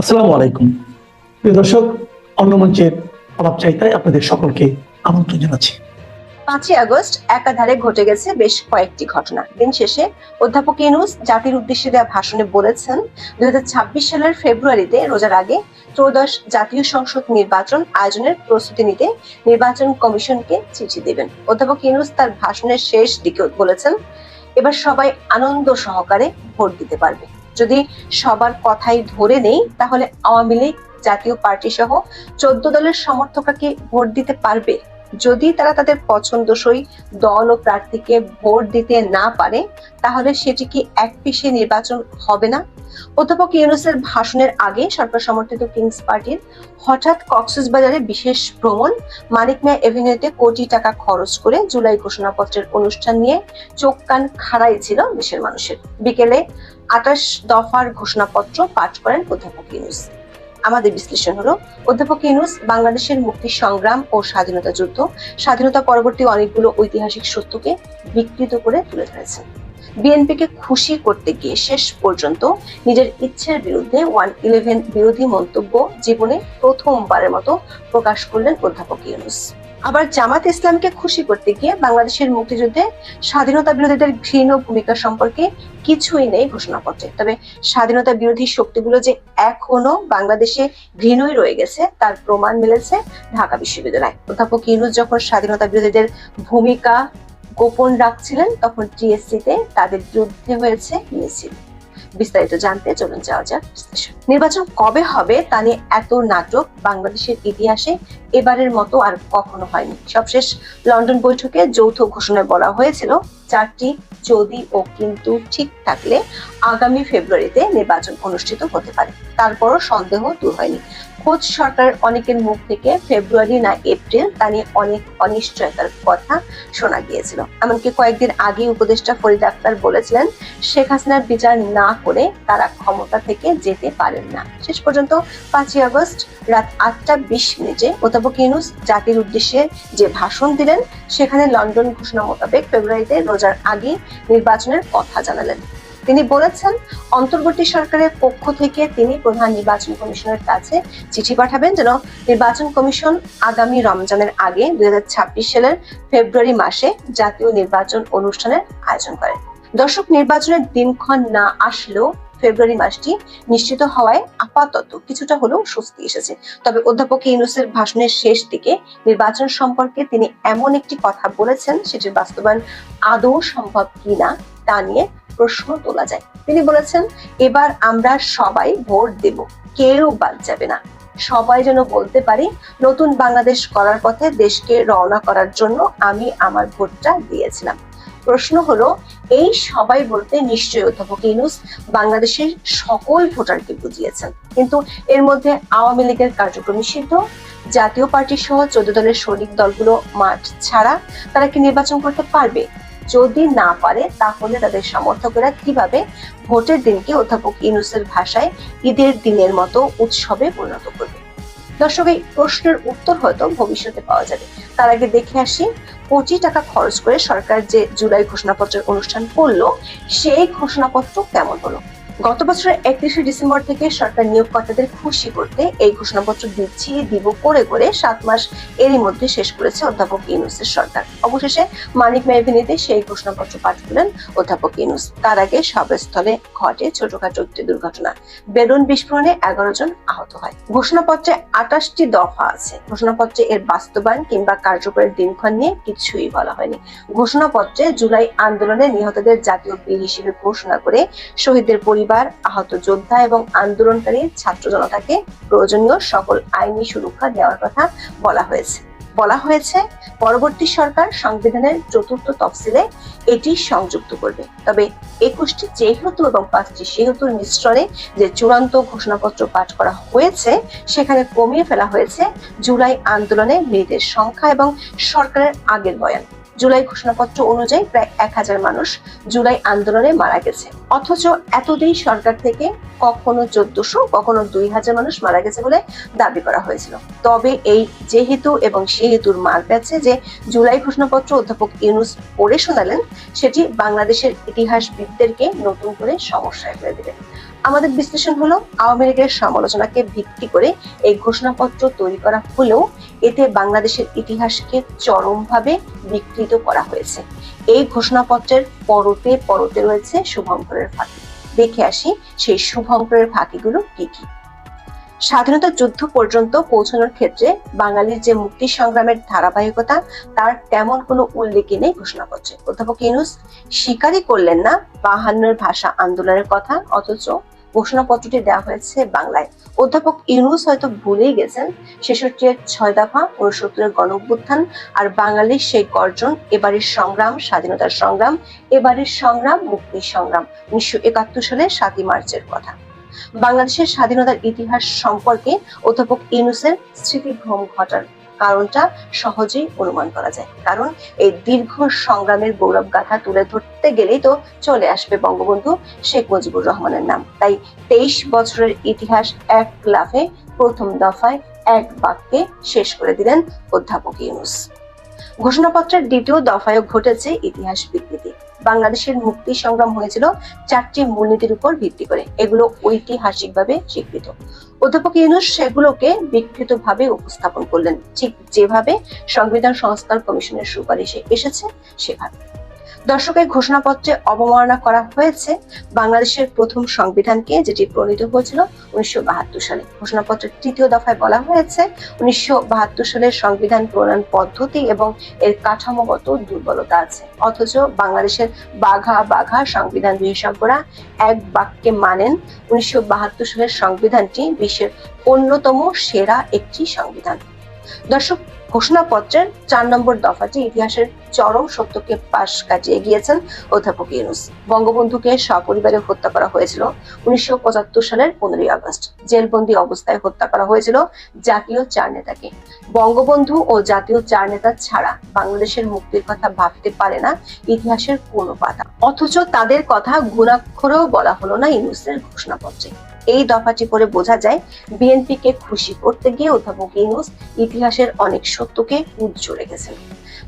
আসসালামু আলাইকুম। প্রিয় দর্শক, অন্য মঞ্চের আলাপ চাইতায় আপনাদের সকলকে আমন্ত্রণ জানাচ্ছি। পাঁচই আগস্ট একাধারে ঘটে গেছে বেশ কয়েকটি ঘটনা। দিন শেষে অধ্যাপক ইনুস জাতির উদ্দেশ্যে দেওয়া ভাষণে বলেছেন দুই সালের ফেব্রুয়ারিতে, রোজার আগে ত্রয়োদশ জাতীয় সংসদ নির্বাচন আয়োজনের প্রস্তুতি নিতে নির্বাচন কমিশনকে চিঠি দেবেন। অধ্যাপক ইনুস তার ভাষণের শেষ দিকে বলেছেন, এবার সবাই আনন্দ সহকারে ভোট দিতে পারবে। যদি সবার কথাই ধরে নেই, তাহলে আওয়ামী লীগ, জাতীয় পার্টি সহ চোদ্দ দলের সমর্থকরা কি ভোট দিতে পারবে? যদি তারা তাদের পছন্দসই দল ও প্রার্থীকে ভোট দিতে না পারে, তাহলে সেটি কি এক পিসে নির্বাচন হবে না? অধ্যাপক ইউনুসের ভাষণের আগে সরকার সমর্থিত কিংস পার্টির হঠাৎ কক্সবাজারে বিশেষ ভ্রমণ, মানিক মিয়া এভিনিউতে কোটি টাকা খরচ করে জুলাই ঘোষণাপত্রের অনুষ্ঠান নিয়ে চোখ কান খাড়াই ছিল দেশের মানুষের। বিকেলে আঠাশ দফার ঘোষণাপত্র পাঠ করেন অধ্যাপক ইউনুস। আমাদের বিশ্লেষণ হলো, অধ্যাপক ইউনুস বাংলাদেশের মুক্তি সংগ্রাম ও স্বাধীনতা যুদ্ধ, স্বাধীনতা পরবর্তী অনেকগুলো ঐতিহাসিক সত্যকে বিকৃত করে তুলে ধরেছেন। বিএনপিকে খুশি করতে গিয়ে শেষ পর্যন্ত নিজের ইচ্ছের বিরুদ্ধে ওয়ান ইলেভেন বিরোধী মন্তব্য জীবনে প্রথমবারের মতো প্রকাশ করলেন অধ্যাপক ইউনুস। আবার জামাত ইসলামকে খুশি করতে গিয়ে বাংলাদেশের মুক্তিযুদ্ধে স্বাধীনতা বিরোধীদের ঘৃণ ভূমিকা সম্পর্কে কিছুই নেই ঘোষণাপত্রে। তবে স্বাধীনতা বিরোধী শক্তিগুলো যে এখনও বাংলাদেশে ঘৃণই রয়ে গেছে, তার প্রমাণ মিলেছে ঢাকা বিশ্ববিদ্যালয়। অধ্যাপক ইউনুস যখন স্বাধীনতা বিরোধীদের ভূমিকা গোপন রাখছিলেন, তখন টিএসসি তে তাদের বিরুদ্ধে হয়েছে মিছিল। বিস্তারিত জানতে চলুন যাওয়া যাক নির্বাচন কবে হবে তা নিয়ে এত নাটক বাংলাদেশের ইতিহাসে এবারের মতো আর কখনো হয়নি। সবশেষ লন্ডন বৈঠকে যৌথ ঘোষণায় বলা হয়েছিল, চারটি যদি ও কিন্তু ঠিক থাকলে আগামী ফেব্রুয়ারিতে নির্বাচন অনুষ্ঠিত হতে পারে। তারপরও সন্দেহ দূর হয়নি। খোঁজ সরকারের অনেকের মুখ থেকে ফেব্রুয়ারি না এপ্রিল তা নিয়ে অনেক অনিশ্চয়তার কথা শোনা গিয়েছিল। এমনকি কয়েকদিন আগে উপদেষ্টা ফরিদ আক্তার বলেছিলেন, শেখ হাসিনার বিচার না করে তারা ক্ষমতা থেকে যেতে পারেন না। শেষ পর্যন্ত পাঁচই আগস্ট রাত আটটা বিশ মিনিটে অধ্যাপক ইউনুস জাতির উদ্দেশ্যে যে ভাষণ দিলেন, সেখানে লন্ডন ঘোষণা মোতাবেক ফেব্রুয়ারিতে রোজার আগে নির্বাচনের কথা জানালেন। তিনি বলেছেন, অন্তর্বর্তী সরকারের পক্ষ থেকে তিনি প্রধান নির্বাচন কমিশনের কাছে চিঠি পাঠাবেন যেন নির্বাচন কমিশন আগামী রমজানের আগে দুই হাজার ছাব্বিশ সালের ফেব্রুয়ারি মাসে জাতীয় নির্বাচন অনুষ্ঠানের আয়োজন করে। দর্শক, নির্বাচনের দিনক্ষণ না আসলেও ফেব্রুয়ারি মাসটি নিশ্চিত হওয়ায় আপাতত কিছুটা হলেও স্বস্তি এসেছে। তবে অধ্যাপক ইউনুসের ভাষণের শেষ দিকে নির্বাচন সম্পর্কে তিনি এমন একটি কথা বলেছেন, সেটির বাস্তবায়ন আদৌ সম্ভব কিনা তা নিয়ে প্রশ্ন তোলা যায়। তিনি বলেছেন, এবার আমরা সবাই ভোট দেব, কেউ বাদ যাবে না। সবাই যেন বলতে পারি, নতুন বাংলাদেশ করার পথে দেশকে রওনা করার জন্য আমি আমার ভোটটা দিয়েছিলাম। প্রশ্ন হলো, এই সবাই বলতে নিশ্চয়ই অধ্যাপক ইউনুস বাংলাদেশের সকল ভোটারকে বুঝিয়েছেন। কিন্তু এর মধ্যে আওয়ামী লীগের কার্যক্রম নিষিদ্ধ, জাতীয় পার্টি সহ চোদ্দ দলের শরিক দলগুলো মাঠ ছাড়া তারা কি নির্বাচন করতে পারবে? যদি না পারে, তাহলে তাদের সমর্থকেরা কীভাবে ভোটের দিনকে অধ্যাপক ইউনুসের ভাষায় ঈদের দিনের মতো উৎসবে পরিণত করবে? দর্শক, এই প্রশ্নের উত্তর হয়তো ভবিষ্যতে পাওয়া যাবে। তার আগে দেখে আসি পঁচিশ টাকা খরচ করে সরকার যে জুলাই ঘোষণাপত্রের অনুষ্ঠান করল, সেই ঘোষণাপত্র কেমন হলো? গত বছরের একত্রিশে ডিসেম্বর থেকে সরকার নিয়োগকর্তাদের খুশি করতে এই ঘোষণাপত্র দিচ্ছি, দিব করে করে সাত মাস এরই মধ্যে শেষ করেছে অধ্যাপক ইউনুসের সরকার। অবশেষে মানিক মেহভিনিতে সেই ঘোষণাপত্র পাঠ করলেন অধ্যাপক ইউনুস। তার আগে সবস্থলে ঘটে ছোটখাটো একটি দুর্ঘটনা। বেলুন বিস্ফোরণে এগারো জন আহত হয়। ঘোষণাপত্রে আটাশটি দফা আছে। ঘোষণাপত্রে এর বাস্তবায়ন কিংবা কার্যকরের দিনক্ষণ নিয়ে কিছুই বলা হয়নি। ঘোষণাপত্রে জুলাই আন্দোলনে নিহতদের জাতীয় বীর হিসেবে ঘোষণা করে শহীদদের পরিবার আহত যোদ্ধা এবং আন্দোলনকারী ছাত্র জনতাকে প্রয়োজনীয় সকল আইনি সুরক্ষা দেওয়ার কথা বলা হয়েছে। বলা হয়েছে, পরবর্তী সরকার সংবিধানের চতুর্থ তফসিলে এটি সংযুক্ত করবে। তবে একুশটি যেহেতু এবং পাঁচটি সেহেতুর মিশ্রণে যে চূড়ান্ত ঘোষণাপত্র পাঠ করা হয়েছে, সেখানে কমিয়ে ফেলা হয়েছে জুলাই আন্দোলনে মৃতের সংখ্যা এবং সরকারের আগের বয়ান। জুলাই ঘোষণাপত্র অনুযায়ী প্রায় এক হাজার মানুষ জুলাই আন্দোলনে মারা গেছে। অথচ এতদিন সরকার থেকে কখনো চোদ্দশো, কখনো দুই হাজার মানুষ মারা গেছে বলে দাবি করা হয়েছিল। তবে এই যেহেতু এবং সেহেতুর মার গেছে যে জুলাই ঘোষণাপত্র অধ্যাপক ইউনুস পড়ে শোনালেন, সেটি বাংলাদেশের ইতিহাসবিদদেরকে নতুন করে সমস্যায় ফেলে দেবে। আমাদের বিশ্লেষণ হলো আওয়ামী লীগের সমালোচনাকে ভিত্তি করে এই ঘোষণাপত্র তৈরি করা হলেও এতে বাংলাদেশের ইতিহাসকে চরমভাবে বিকৃত করা হয়েছে। এই ঘোষণাপত্রের পরতে পরতে রয়েছে শুভঙ্করের ফাঁকি। দেখে আসি সেই শুভঙ্করের ফাঁকিগুলো কি কি। স্বাধীনতা যুদ্ধ পর্যন্ত পৌঁছানোর ক্ষেত্রে বাঙালির যে মুক্তি সংগ্রামের ধারাবাহিকতা, তার তেমন কোনো উল্লেখই নেই ঘোষণাপত্রে। অধ্যাপক ইউনুস, স্বীকারই করলেন না বাহান্নের ভাষা আন্দোলনের কথা, অথচ ঘোষণাপত্রটি দেওয়া হয়েছে বাংলায়। অধ্যাপক ইউনুস হয়তো ভুলেই গেছেন ছেষট্টি ছয় দফা, উনসত্তরের গণ অভ্যুত্থান আর বাঙালির সেই গর্জন, এবারের সংগ্রাম, স্বাধীনতার সংগ্রাম, এবারের সংগ্রাম, মুক্তির সংগ্রাম, উনিশশো একাত্তর সালের সাতই মার্চের কথা। বাংলাদেশের স্বাধীনতার ইতিহাস সম্পর্কে অধ্যাপক ইউনুসের স্মৃতিভ্রম ঘটার কারণটা সহজেই অনুমান করা যায়। কারণ এই দীর্ঘ সংগ্রামের গৌরব গাথা তুলে ধরতে গেলেই তো চলে আসবে বঙ্গবন্ধু শেখ মুজিবুর রহমানের নাম। তাই তেইশ বছরের ইতিহাস এক লাফে প্রথম দফায় এক বাক্যে শেষ করে দিলেন অধ্যাপক ইউনুস। ঘোষণাপত্রের দ্বিতীয় দফায় ঘটেছে ইতিহাস বিকৃতি বাংলাদেশের মুক্তি সংগ্রাম হয়েছিল চারটি মূলনীতির উপর ভিত্তি করে। এগুলো ঐতিহাসিকভাবে স্বীকৃত। অধ্যাপক ইউনুস সেগুলোকে বিকৃতভাবে উপস্থাপন করলেন। ঠিক যেভাবে সংবিধান সংস্কার কমিশনের সুপারিশে এসেছে, সেভাবে। দর্শকের ঘোষণাপত্রে অবমাননা করা হয়েছে বাংলাদেশের প্রথম সংবিধানকে, যেটি প্রণীত হয়েছিল উনিশশো বাহাত্তর সালে। ঘোষণাপত্রের তৃতীয় দফায় বলা হয়েছে উনিশশো বাহাত্তর সালের সংবিধান প্রণয়ন পদ্ধতি এবং এর কাঠামোগত দুর্বলতা আছে। অথচ বাংলাদেশের বাঘা বাঘা সংবিধান বিশেষজ্ঞরা এক বাক্যে মানেন উনিশশো বাহাত্তর সালের সংবিধানটি বিশ্বের অন্যতম সেরা একটি সংবিধান। দর্শক ঘোষণাপত্রের চার নম্বর দফাটি ইতিহাসের চরম সত্যকে পাশ কাটিয়ে গিয়েছেন অধ্যাপক ইউনুস। বঙ্গবন্ধুকে সপরিবারে হত্যা করা হয়েছিল উনিশশো সালের পনেরোই আগস্ট। জেলবন্দি অবস্থায় হত্যা করা হয়েছিল জাতীয় চার নেতাকে। বঙ্গবন্ধু ও জাতীয় চার নেতা ছাড়া বাংলাদেশের মুক্তির কথা ভাবতে পারে না ইতিহাসের কোনো পাতা অথচ তাদের কথা গুণাক্ষরেও বলা হলো না ইউনুসের ঘোষণাপত্রে। এই দফাটি করে বোঝা যায় বিএনপিকে খুশি করতে গিয়ে অধ্যাপক ইউনুস ইতিহাসের অনেক সত্যকে উজ্জ্বল রেখেছেন।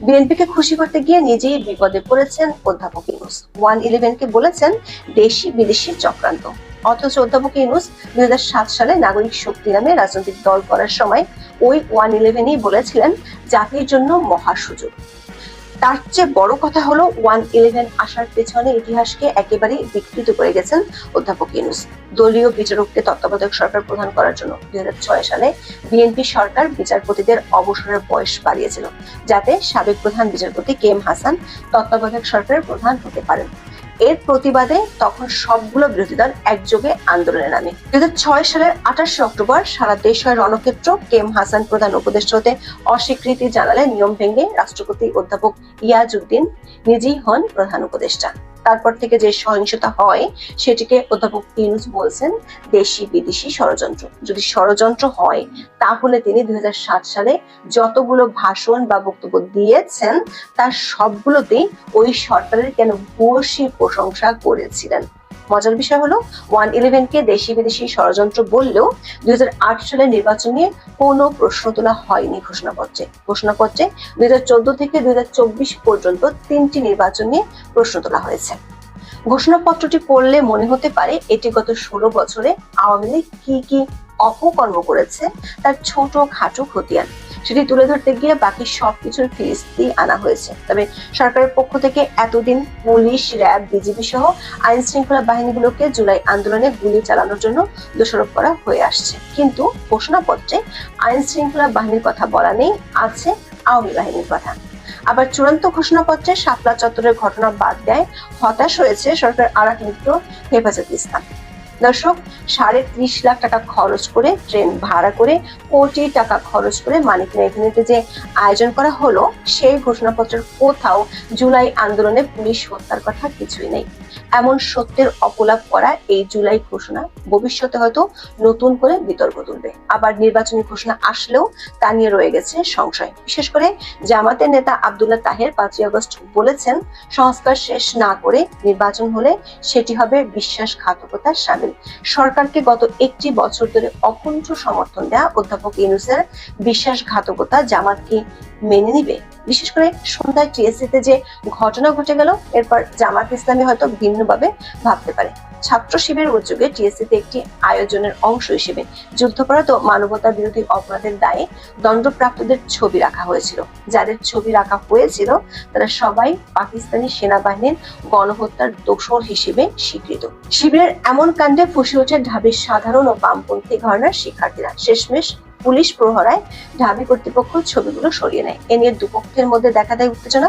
বিএনপিকে খুশি করতে গিয়ে নিজেই বিপদে পড়েছেন অধ্যাপক ইউনুস ওয়ান ইলেভেনকে বলেছেন, দেশি বিদেশি চক্রান্ত। অথচ অধ্যাপক ইউনুস দুই হাজার সাত সালে নাগরিক শক্তি নামে রাজনৈতিক দল করার সময় ওই ওয়ান ইলেভেনই বলেছিলেন, জাতির জন্য মহা সুযোগ। তার চেয়ে বড় কথা হলো ওয়ান ইলেভেন আসার পেছনে ইতিহাসকে একেবারেই বিকৃত করে গেছেন অধ্যাপক ইউনুস। দলীয় বিচারককে তত্ত্বাবধায়ক সরকার প্রদান করার জন্য দুই হাজার ছয় সালে বিএনপি সরকার বিচারপতিদের অবসরের বয়স বাড়িয়েছিল, যাতে সাবেক প্রধান বিচারপতি কে এম হাসান তত্ত্বাবধায়ক সরকারের প্রধান হতে পারেন। এর প্রতিবাদে তখন সবগুলো বিরোধী দল একযোগে আন্দোলনে নামে। দুই সালের আঠাশে অক্টোবর সারা দেশ হয় রণক্ষেত্র কেম হাসান প্রধান উপদেষ্টা হতে অস্বীকৃতি জানালে নিয়ম ভেঙে রাষ্ট্রপতি অধ্যাপক ইয়াজউদ্দিন নিজেই হন প্রধান উপদেষ্টা। তারপর থেকে যে সহিংসতা হয়, সেটিকে অধ্যাপক ইউনুস বলছেন দেশি বিদেশি ষড়যন্ত্র। যদি ষড়যন্ত্র হয়, তাহলে তিনি দুই হাজার সাত সালে যতগুলো ভাষণ বা বক্তব্য দিয়েছেন, তার সবগুলোতেই ওই সরকারের কেন ভূয়সী প্রশংসা করেছিলেন। মজার বিষয় হলো, ওয়ান ইলেভেনকে দেশি বিদেশি ষড়যন্ত্র বললেও দুই সালের নির্বাচন নিয়ে কোনো প্রশ্ন তোলা হয়নি ঘোষণাপত্রে। ঘোষণাপত্রে দুই থেকে দুই হাজার চব্বিশ পর্যন্ত তিনটি নির্বাচন নিয়ে প্রশ্ন তোলা হয়েছে। ঘোষণাপত্রটি পড়লে মনে হতে পারে এটি গত ষোলো বছরে আওয়ামী লীগ কি কি অপকর্ম করেছে, তার ছোট খাটো খতিয়ান। সেটি তুলে ধরতে গিয়ে বাকি সবকিছুর ফিরিস্তি আনা হয়েছে। তবে সরকারের পক্ষ থেকে এতদিন পুলিশ, র্যাব, বিজিবি সহ আইন শৃঙ্খলা বাহিনীগুলোকে জুলাই আন্দোলনে গুলি চালানোর জন্য দোষারোপ করা হয়ে আসছে। কিন্তু ঘোষণাপত্রে আইন শৃঙ্খলা বাহিনীর কথা বলা নেই, আছে আওয়ামী বাহিনীর কথা। আবার চূড়ান্ত ঘোষণাপত্রে শাপলা চত্বরের ঘটনা বাদ দেয় হতাশ হয়েছে সরকার আর এক মিত্র হেফাজত ইসলাম। দর্শক, সাড়ে ত্রিশ লাখ টাকা খরচ করে ট্রেন ভাড়া করে কোটি টাকা খরচ করে মানিক মেঘনিতে যে আয়োজন করা হলো, সেই ঘোষণাপত্রের কোথাও জুলাই আন্দোলনে পুলিশ হত্যার কথা কিছুই নেই। এমন সত্যের অপলাপ করা এই জুলাই ঘোষণা ভবিষ্যতে হয়তো নতুন করে বিতর্ক তুলবে। আবার নির্বাচনী ঘোষণা আসলেও তা নিয়ে রয়ে গেছে সংশয়। বিশেষ করে জামাতের নেতা আবদুল্লাহ তাহের পাঁচই আগস্ট বলেছেন, সংস্কার শেষ না করে নির্বাচন হলে সেটি হবে বিশ্বাসঘাতকতার সামিল। সরকারকে গত একটি বছর ধরে অকুণ্ঠ সমর্থন দেয়া অধ্যাপক ইউনুসের বিশ্বাসঘাতকতা জামাত কি মেনে নিবে। বিশেষ করে সন্ধ্যায় টিএসসিতে যে ঘটনা ঘটে গেল, এরপর জামাত ইসলামী হয়তো ভিন্নভাবে ভাবতে পারে। ছাত্র শিবিরের উদ্যোগে টিএসসিতে একটি আয়োজনের অংশ হিসেবে যুদ্ধপরাধ ও মানবতা বিরোধী অপরাধের দায়ে দণ্ডপ্রাপ্তদের ছবি রাখা হয়েছিল। যাদের ছবি রাখা হয়েছিল, তারা সবাই পাকিস্তানি সেনাবাহিনীর গণহত্যার দোষর হিসেবে স্বীকৃত। শিবিরের এমন কাণ্ডে ফুসে ওঠে ঢাবির সাধারণ ও বামপন্থী ঘরানার শিক্ষার্থীরা। শেষমেশ পুলিশ প্রহরায় ঢাবি কর্তৃপক্ষ ছবিগুলো সরিয়ে নেয়। এ নিয়ে দুপক্ষের মধ্যে দেখা দেয় উত্তেজনা।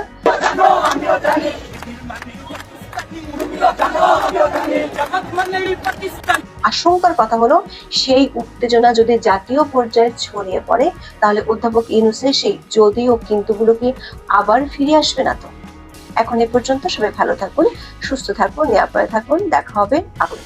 আশঙ্কার কথা হলো, সেই উত্তেজনা যদি জাতীয় পর্যায়ে ছড়িয়ে পড়ে, তাহলে অধ্যাপক ইউনুসের সেই যদিও কিন্তুগুলো কি আবার ফিরে আসবে না তো। এখন এ পর্যন্ত সবাই ভালো থাকুন, সুস্থ থাকুন, নিরাপদে থাকুন, দেখা হবে আগুন